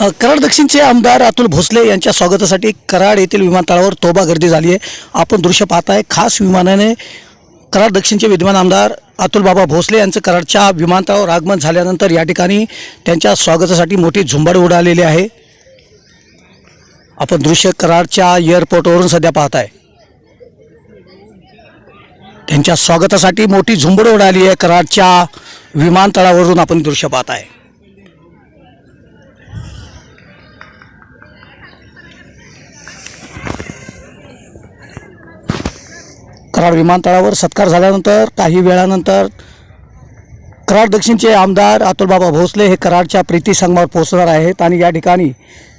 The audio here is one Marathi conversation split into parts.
कराड दक्षिणचे आमदार अतुल भोसले यांच्या स्वागतासाठी कराड येथील विमानतळावर तोबा गर्दी झाली आहे. आपण दृश्य पाहताय खास विमानाने कराड दक्षिणचे विद्यमान आमदार अतुल बाबा भोसले यांचं कराडच्या विमानतळावर आगमन झाल्यानंतर या ठिकाणी त्यांच्या स्वागतासाठी मोठी झुंबड उडालेली आहे. आपण दृश्य कराडच्या एअरपोर्टवरून सध्या पाहताय. त्यांच्या स्वागतासाठी मोठी झुंबड उडाली आहे. कराडच्या विमानतळावरून आपण दृश्य पाहताय. कराड विमानतळावर सत्कार झाल्यानंतर काही वेळानंतर कराड दक्षिणचे आमदार अतुलबाबा भोसले हे कराडच्या प्रीती संगमावर पोहोचणार आहेत आणि या ठिकाणी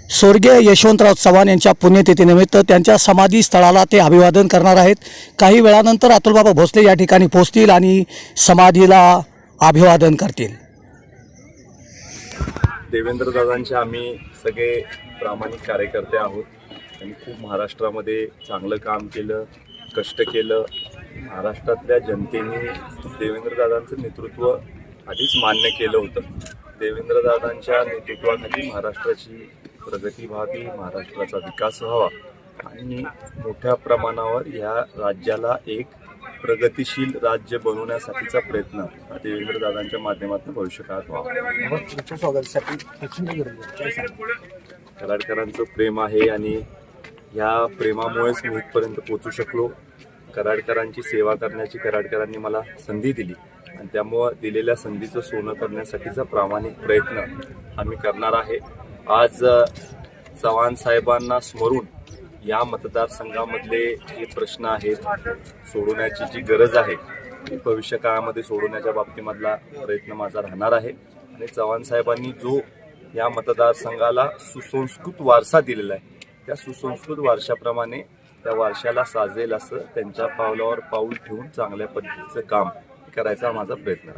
स्वर्गीय यशवंतराव चव्हाण यांच्या पुण्यतिथीनिमित्त त्यांच्या समाधी स्थळाला ते अभिवादन करणार आहेत. काही वेळानंतर अतुलबाबा भोसले या ठिकाणी पोहोचतील आणि समाधीला अभिवादन करतील. देवेंद्रदादांचे आम्ही सगळे प्रामाणिक कार्यकर्ते आहोत. आणि खूप महाराष्ट्रामध्ये चांगलं काम केलं. कष्ट केलं. महाराष्ट्रातल्या जनतेने देवेंद्र दादांचं नेतृत्व आधीच मान्य केलं होतं. देवेंद्र दादांच्या नेतृत्वाखाली महाराष्ट्राची प्रगती व्हावी महाराष्ट्राचा विकास व्हावा आणि मोठ्या प्रमाणावर ह्या राज्याला एक प्रगतिशील राज्य बनवण्यासाठीचा प्रयत्न हा देवेंद्र दादांच्या माध्यमातून भविष्यकाळात व्हावा. कराडकरांचं प्रेम आहे आणि ह्या प्रेमामुळेच मी इथपर्यंत पोचू शकलो. कराडकरांची सेवा करण्याची कराडकरांनी मला संधी दिली आणि त्यामुळं दिलेल्या संधीचं सोनं करण्यासाठीचा प्रामाणिक प्रयत्न आम्ही करणार आहे. आज चव्हाण साहेबांना स्मरून या मतदारसंघामधले जे प्रश्न आहेत सोडवण्याची जी गरज आहे ती भविष्य काळामध्ये सोडवण्याच्या बाबतीमधला प्रयत्न माझा राहणार आहे. आणि चव्हाण साहेबांनी जो या मतदारसंघाला सुसंस्कृत वारसा दिलेला आहे त्या सुसंस्कृत वारशाप्रमाणे त्या वारशाला साजेल असं त्यांच्या पावलावर पाऊल ठेवून चांगल्या पद्धतीचं काम करायचा माझा प्रयत्न आहे.